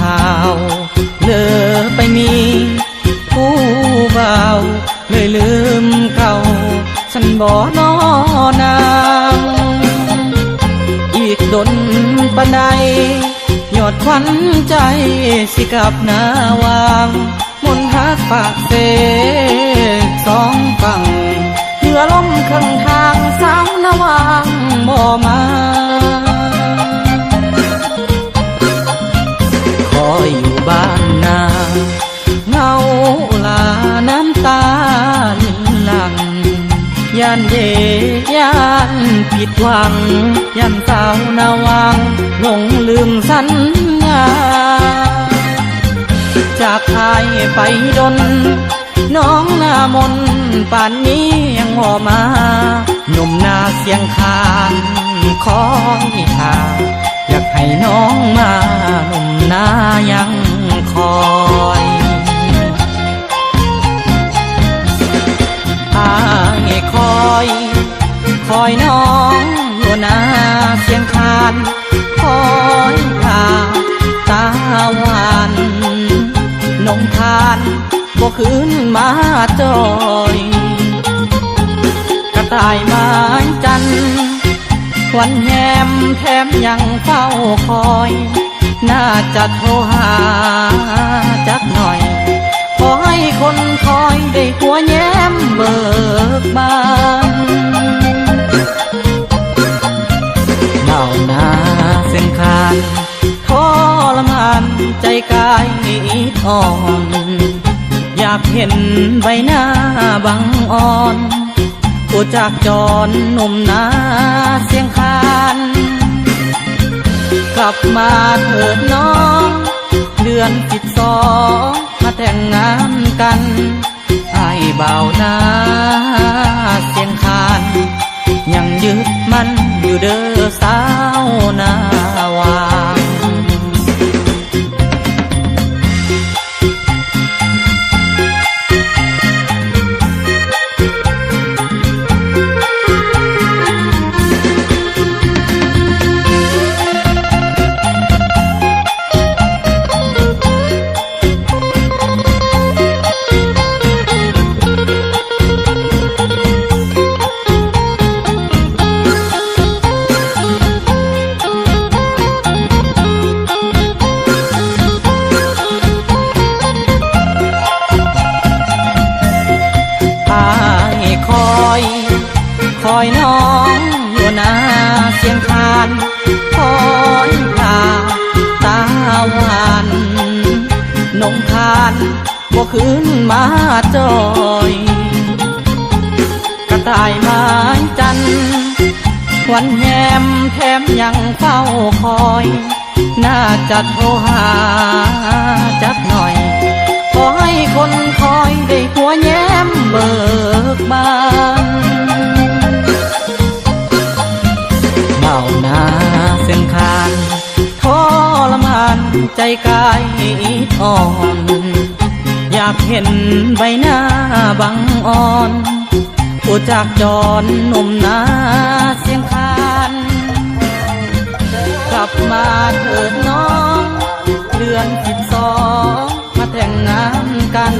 ข่าวเลอไปมี ผู้เบาเลยลืมเก่าฉันบ่นอนางอีกดนปันใดยอดควันใจสิกลับหนาวางมนต์ฮักปากเสกสองฝั่งเรือล่มข้างทางสาวนาวางบ่มา ย่านผิดหวัง ยันสาวนาวังหลงลืมสัญญา จากทายไปดน น้องหน้ามนป่านนี้ยังหอมา หนุ่มนาเสียงคานคอยทา คืนมาจอยกระต่ายไม้จันทร์วันแฮมแถมยังเฝ้าคอย น่าจะโทรหาจักหน่อย ขอให้คนคอยได้หัวแย้มเบิกบานเหล่านาเส้นคานทรมานใจกายอิดอ่อนากเห็นใบหน้าบังอ่อนผู้จากจรหนุ่มนาเสียงคานกลับมาเถิดน้อง เดือนสิบสองมาแต่งงานกันไอ้เบาวนาเสียงคาน ยังยึดมันอยู่เด้อสา คอยน้องอยู่นาเสียงคานคอยตาตาหวานนงคานบ่คืนมาจอยกระต่ายไม้จันวันแฮมแถมยังเฝ้าคอย น่าจะโทรหาจักหน่อย ขอให้คนคอยได้หัวแย้มเบิกบาน ใจกายอ่อน อยากเห็นใบหน้าบังอ่อนอุจจากจอนนมนาเสียงคานกลับมาเถิดน้อง เดือนสิบสองมาแต่งงานกัน